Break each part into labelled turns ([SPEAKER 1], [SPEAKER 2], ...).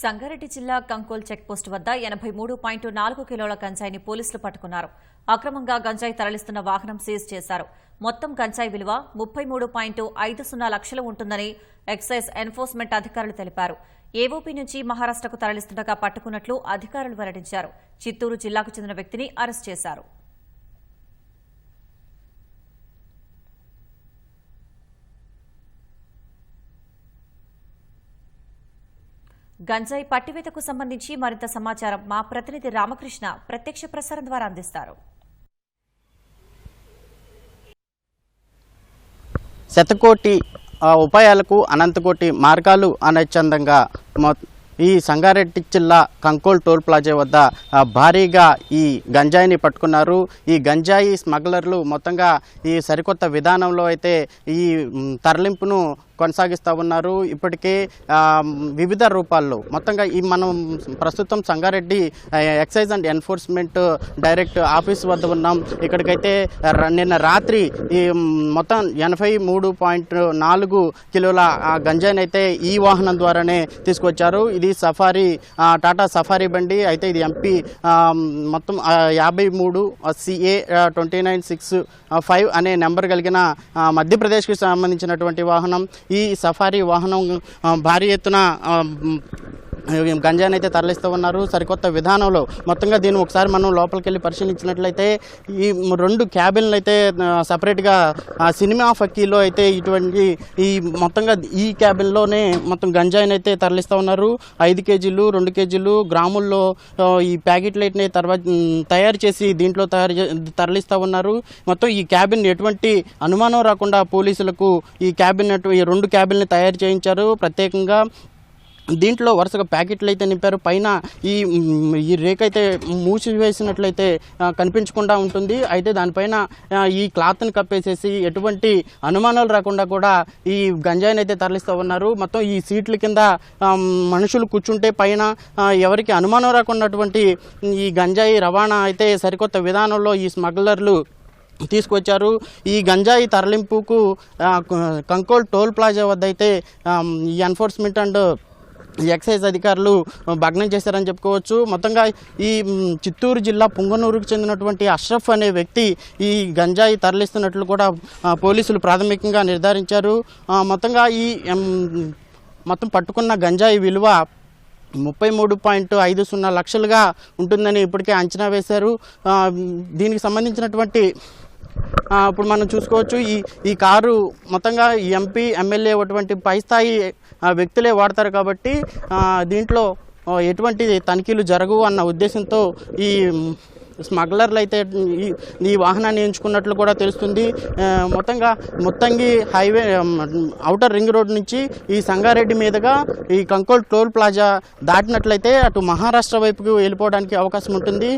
[SPEAKER 1] సంగారెడ్డి జిల్లా కంకోల్ చెక్పోస్ట్ వద్ద ఎనభై మూడు పాయింట్ నాలుగు కిలోల గంజాయిని పోలీసులు పట్టుకున్నారు. అక్రమంగా గంజాయి తరలిస్తున్న వాహనం సీజ్ చేశారు. మొత్తం గంజాయి విలువ ముప్పై మూడు పాయింట్ ఐదు సున్నా లక్షలు ఉంటుందని ఎక్సైజ్ ఎన్ఫోర్స్మెంట్ అధికారులు తెలిపారు. ఏవోపీ నుంచి మహారాష్టకు తరలిస్తుండగా పట్టుకున్నట్లు అధికారులు వెల్లడించారు. చిత్తూరు జిల్లాకు చెందిన వ్యక్తిని అరెస్ట్ చేశారు. గంజాయి పట్టివేతకు సంబంధించి మరింత సమాచారం మా ప్రతినిధి రామకృష్ణ ప్రత్యక్ష ప్రసారం ద్వారా అందిస్తారు.
[SPEAKER 2] శతకోటి ఉపాయాలకు అనంతకోటి మార్గాలు అనచ్చందంగా ఈ సంగారెడ్డి జిల్లా కంకోల్ టోల్ ప్లాజా వద్ద భారీగా ఈ గంజాయిని పట్టుకున్నారు. ఈ గంజాయి స్మగ్లర్లు మొత్తంగా ఈ సరికొత్త విధానంలో అయితే ఈ తరలింపును కొనసాగిస్తూ ఉన్నారు. ఇప్పటికే వివిధ రూపాల్లో మొత్తంగా ఈ మనం ప్రస్తుతం Sangareddy excise and enforcement direct office వద్ద ఉన్నాం. ఇక్కడికైతే నిన్న రాత్రి ఈ మొత్తం ఎనభై మూడు పాయింట్ నాలుగు కిలోల ఆ, గంజాయిని అయితే ఈ వాహనం ద్వారానే తీసుకొచ్చారు. ఇది సఫారీ టాటా సఫారీ బండి. అయితే ఇది ఎంపీ మొత్తం యాభై మూడు CA twenty nine six five అనే నెంబర్ కలిగిన మధ్యప్రదేశ్కి సంబంధించినటువంటి వాహనం. ఈ సఫారీ వాహనం భారీ ఎత్తున గంజాని అయితే తరలిస్తూ ఉన్నారు. సరికొత్త విధానంలో మొత్తంగా దీన్ని ఒకసారి మనం లోపలికి వెళ్ళి పరిశీలించినట్లయితే ఈ రెండు క్యాబిన్లు అయితే సపరేట్గా సినిమా ఫక్కీలో అయితే ఇటువంటి ఈ మొత్తంగా ఈ క్యాబిన్లోనే మొత్తం గంజాయిని అయితే తరలిస్తూ ఉన్నారు. ఐదు కేజీలు రెండు కేజీలు గ్రాముల్లో ఈ ప్యాకెట్లైట్ని తర్వాత తయారు చేసి దీంట్లో తయారు చే- తరలిస్తూ ఉన్నారు. మొత్తం ఈ క్యాబిన్ ఎటువంటి అనుమానం రాకుండా పోలీసులకు ఈ క్యాబిన్ ఈ రెండు క్యాబిన్ని తయారు చేయించారు. ప్రత్యేకంగా దీంట్లో వరుసగా ప్యాకెట్లు అయితే నింపారు. పైన ఈ ఈ రేక్ అయితే మూసివేసినట్లయితే కనిపించకుండా ఉంటుంది. అయితే దానిపైన ఈ క్లాత్ని కప్పేసేసి ఎటువంటి అనుమానాలు రాకుండా కూడా ఈ గంజాయిని అయితే తరలిస్తూ ఉన్నారు. మొత్తం ఈ సీట్ల కింద మనుషులు కూర్చుంటే పైన ఎవరికి అనుమానం రాకున్నటువంటి ఈ గంజాయి రవాణా అయితే సరికొత్త విధానంలో ఈ స్మగ్లర్లు తీసుకొచ్చారు. ఈ గంజాయి తరలింపుకు కంకోల్ టోల్ ప్లాజా వద్ద అయితే ఈ ఎన్ఫోర్స్మెంట్ అండ్ ఎక్సైజ్ అధికారులు భగ్నం చేశారని చెప్పుకోవచ్చు. మొత్తంగా ఈ చిత్తూరు జిల్లా పుంగనూరుకు చెందినటువంటి అష్రఫ్ అనే వ్యక్తి ఈ గంజాయి తరలిస్తున్నట్లు కూడా పోలీసులు ప్రాథమికంగా నిర్ధారించారు. మొత్తంగా ఈ మొత్తం పట్టుకున్న గంజాయి విలువ ముప్పై మూడు పాయింట్ ఐదు సున్నా లక్షలుగా ఉంటుందని ఇప్పటికే అంచనా వేశారు. దీనికి సంబంధించినటువంటి ఇప్పుడు మనం చూసుకోవచ్చు ఈ ఈ కారు మొత్తంగా ఎంపీ ఎమ్మెల్యే అటువంటి పై స్థాయి వ్యక్తులే వాడతారు కాబట్టి దీంట్లో ఎటువంటి తనిఖీలు జరగవు అన్న ఉద్దేశంతో ఈ స్మగ్లర్లు అయితే ఈ ఈ వాహనాన్ని ఎంచుకున్నట్లు కూడా తెలుస్తుంది. మొత్తంగా మొత్తంగి హైవే అవుటర్ రింగ్ రోడ్ నుంచి ఈ సంగారెడ్డి మీదుగా ఈ కంకోల్ టోల్ ప్లాజా దాటినట్లయితే అటు మహారాష్ట్ర వైపుకు వెళ్ళిపోవడానికి అవకాశం ఉంటుంది.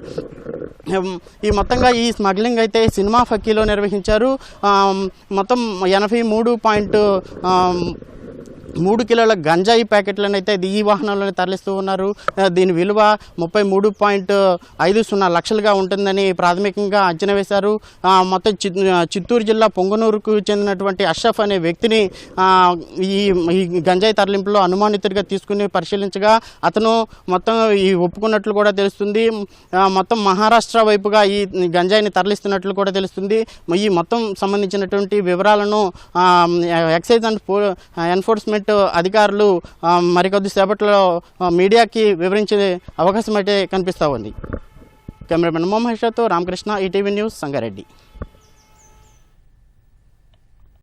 [SPEAKER 2] ఈ మొత్తంగా ఈ స్మగ్లింగ్ అయితే సినిమా ఫక్కీలో నిర్వహించారు. మొత్తం ఎనభై మూడు పాయింట్ మూడు కిలోల గంజాయి ప్యాకెట్లను అయితే ఈ వాహనంలోనే తరలిస్తూ ఉన్నారు. దీని విలువ ముప్పై మూడు పాయింట్ ఐదు సున్నా లక్షలుగా ఉంటుందని ప్రాథమికంగా అంచనా వేశారు. మొత్తం చిత్- చిత్తూరు జిల్లా పొంగనూరుకు చెందినటువంటి అష్రఫ్ అనే వ్యక్తిని ఈ ఈ గంజాయి తరలింపులో అనుమానితుడిగా తీసుకుని పరిశీలించగా అతను మొత్తం ఈ ఒప్పుకున్నట్లు కూడా తెలుస్తుంది. మొత్తం మహారాష్ట్ర వైపుగా ఈ గంజాయిని తరలిస్తున్నట్లు కూడా తెలుస్తుంది. ఈ మొత్తం సంబంధించినటువంటి వివరాలను ఎక్సైజ్ అండ్ ఎన్ఫోర్స్మెంట్ ఎన్ఫోర్స్మెంట్ అధికారులు మరికొద్ది సేపట్లో మీడియాకి వివరించే అవకాశం అయితే కనిపిస్తూ ఉంది. కెమెరామెన్ మొహమ్మద్ షాతో రామకృష్ణ ఈటీవీ న్యూస్ సంగారెడ్డి.